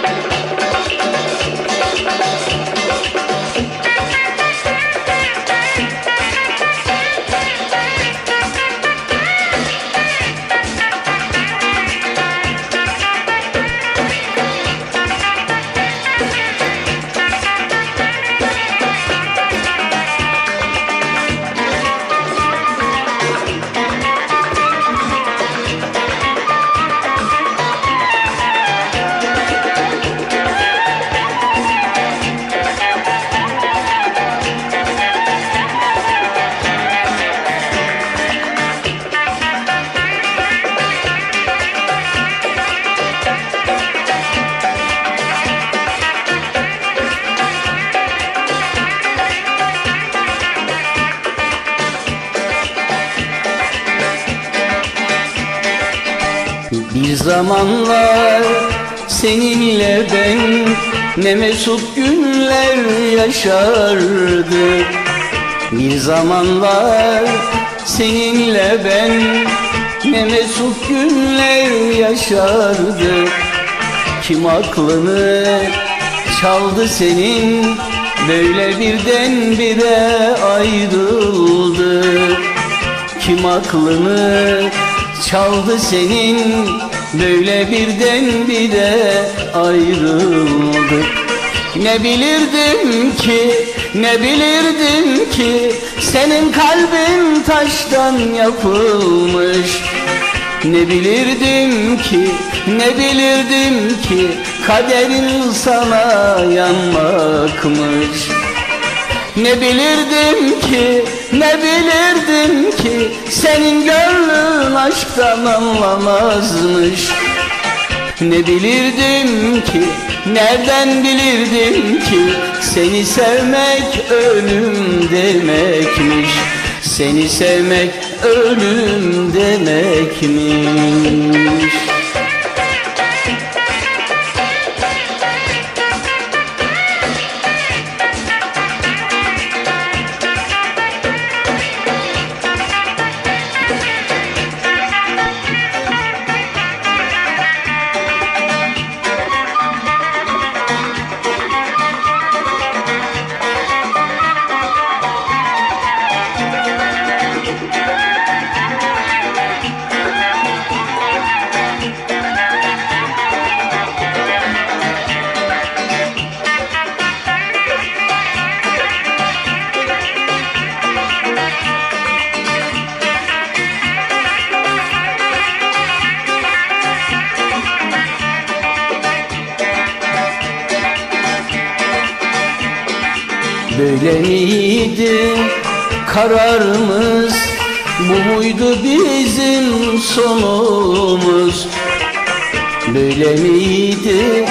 Thank you. Bir zamanlar seninle ben ne mesut günler yaşardık Bir zamanlar seninle ben ne mesut günler yaşardık Kim aklını çaldı senin böyle birden bire ayrıldık kim aklını çaldı senin Böyle birden bire ayrıldık Ne bilirdim ki, ne bilirdim ki Senin kalbin taştan yapılmış. Ne bilirdim ki, ne bilirdim ki Kaderin sana yanmakmış ne bilirdim ki, ne bilirdim ki Senin gönlün aşktan anlamazmış. Ne bilirdim ki, nereden bilirdim ki Seni sevmek ölüm demekmiş. Seni sevmek ölüm demekmiş Böyle miydi kararımız Bu muydu bizim sonumuz? Böyle miydi?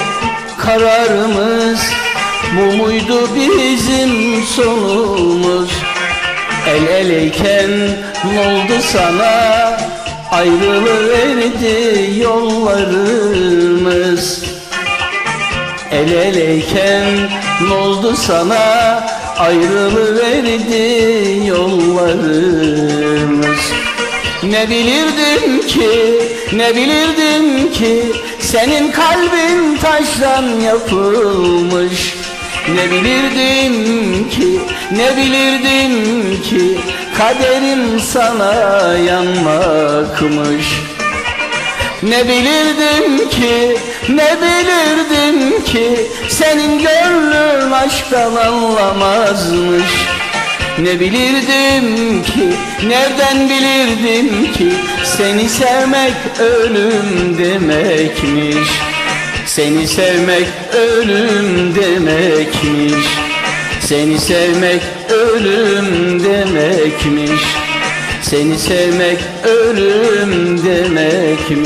Kararımız Bu muydu bizim sonumuz? El eleyken ne oldu sana? Ayrılıverdi yollarımız. El eleyken ne oldu sana ayrılıverdi yollarımız. Ne bilirdim ki ne bilirdim ki senin kalbin taştan yapılmış. Ne bilirdim ki ne bilirdim ki kaderim sana yanmakmış ne bilirdim ki, ne bilirdim ki Senin gönlün aşktan anlamazmış. Ne bilirdim ki, nereden bilirdim ki Seni sevmek ölüm demekmiş. Seni sevmek ölüm demekmiş. Seni sevmek ölüm demekmiş seni sevmek ölüm demekmiş